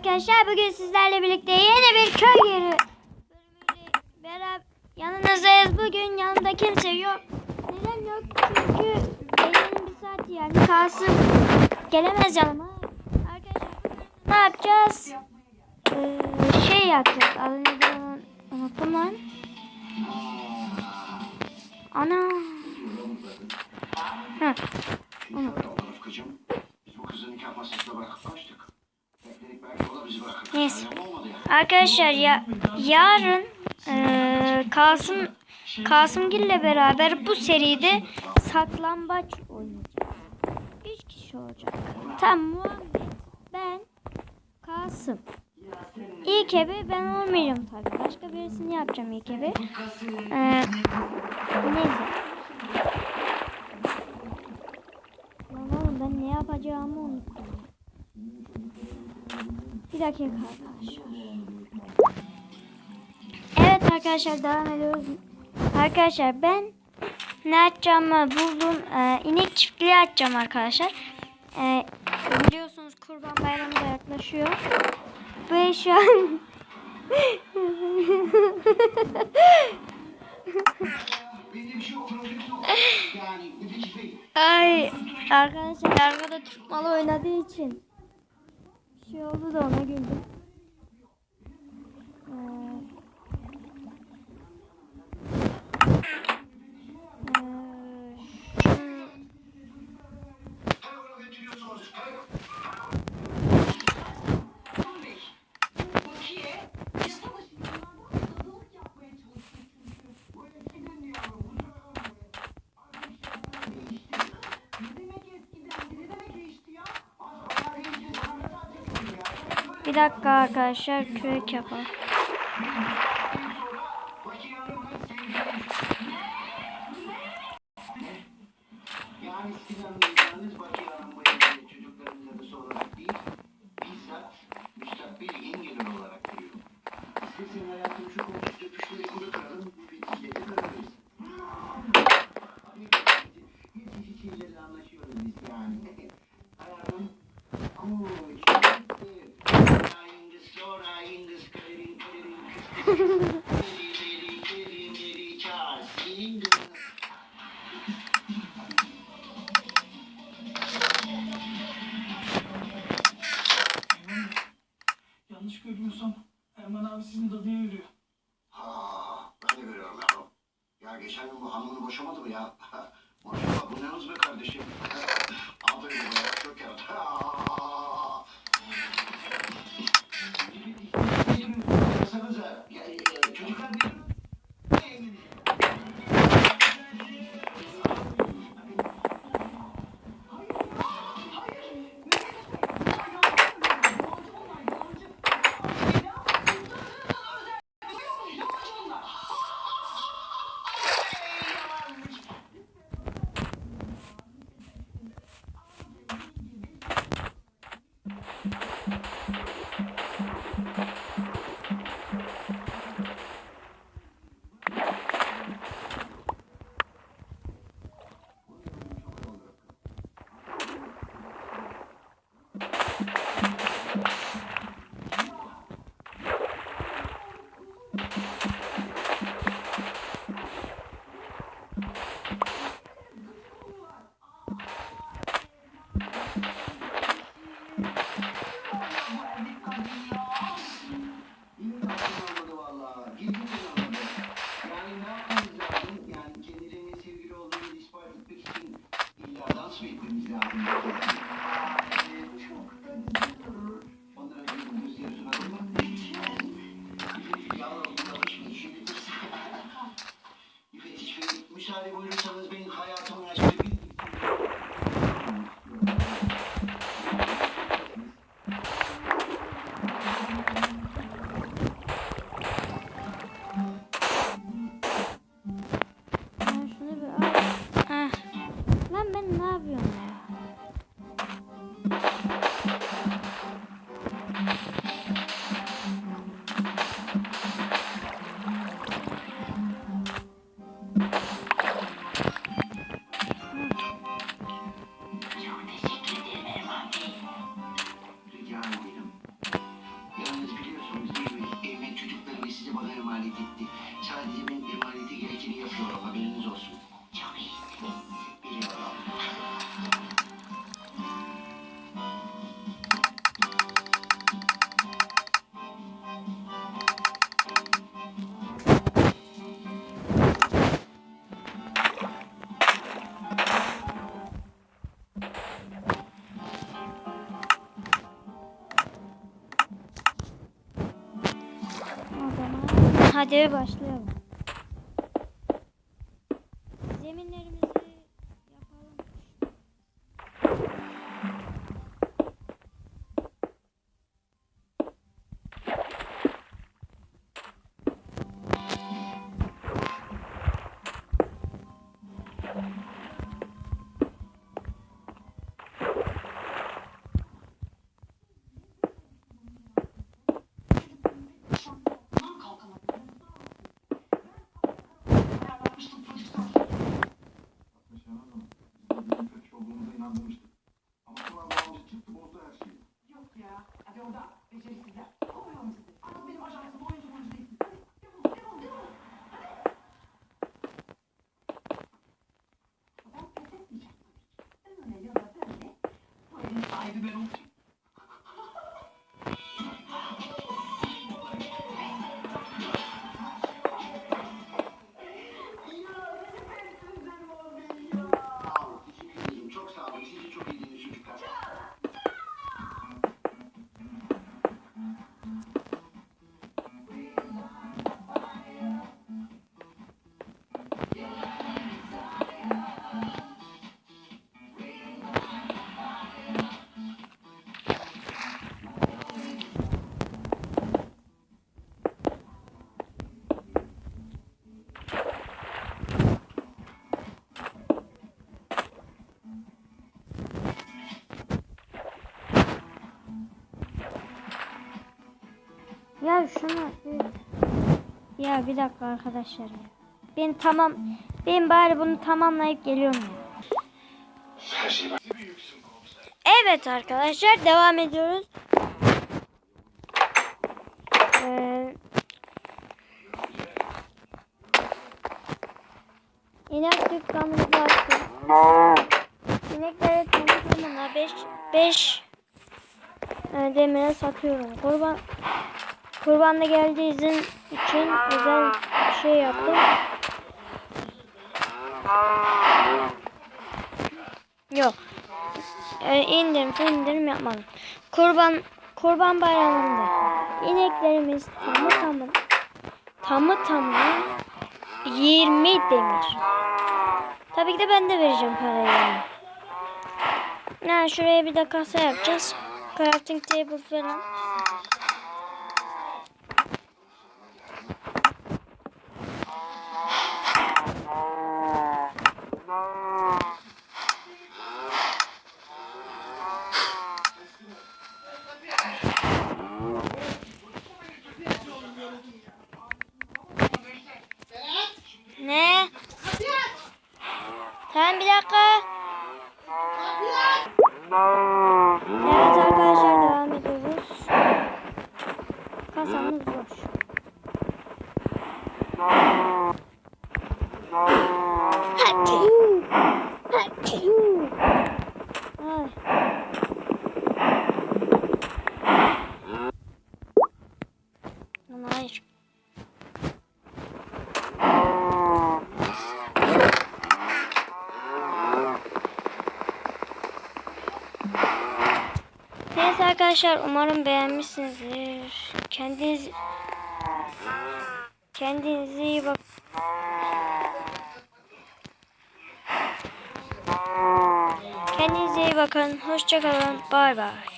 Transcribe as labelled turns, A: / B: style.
A: Arkadaşlar bugün sizlerle birlikte yeni bir köy yeri beraber yanınızdayız. Bugün yanında kimse yok. Neden yok? Çünkü gecenin bir saati yani Kasım gelemez yanıma. Arkadaşlar ne yapacağız? Ee, şey yapacağız. Adını da unuttum lan. Ana. Hı. Unuttum.
B: Rıfkıcığım, biz bu kızı nikah masasında bırakıp kaçtık.
A: Neyse. Arkadaşlar ya yarın eee Kasım Kasımgil'le beraber bu seride saklambaç oynayacağız. Üç kişi olacak. Tam Muhammed, ben, Kasım. İlk ebe ben olmayacağım tabii. Başka birisini yapacağım ilk ebe. Ee, neyse. Lan oğlum ben ne yapacağımı unuttum. Bir dakika arkadaşlar. Evet arkadaşlar devam ediyoruz. Arkadaşlar ben ne açacağımı buldum. Ee, inek çiftliği açacağım arkadaşlar. Ee, biliyorsunuz kurban bayramı da yaklaşıyor. Ve şu an. Ay arkadaşlar arkada Türk malı oynadığı için şey oldu da ona güldüm. Bir dakika arkadaşlar kürek yapalım.
C: Şey keşfetmemiz lazım. gitti.
B: Sadece ben emaneti gerekeni yapıyorum haberin
A: Hadi başlayalım. Zeminlerimizi
D: ya. Hadi orada beceriksizler. Ya
A: şunu ya bir dakika arkadaşlar ya. Ben tamam ben bari bunu tamamlayıp geliyorum ya.
B: Şey.
A: Evet arkadaşlar devam ediyoruz. Ee, inek dükkanımızı açtık. İnekleri tanıtımına 5 5 demire satıyorum. Kurban Kurban da geldiği izin için özel bir şey yaptım. Yok. Ee, indirim indirim yapmadım. Kurban Kurban bayramında ineklerimiz tamı tamı tamı tamına 20 demir. Tabii ki de ben de vereceğim parayı yani. Yani şuraya bir de kasa yapacağız. Crafting table falan. Bir dakika. Neyse arkadaşlar umarım beğenmişsinizdir. Kendiniz kendinize iyi bak. Kendinize iyi bakın. Hoşçakalın. Bay bay.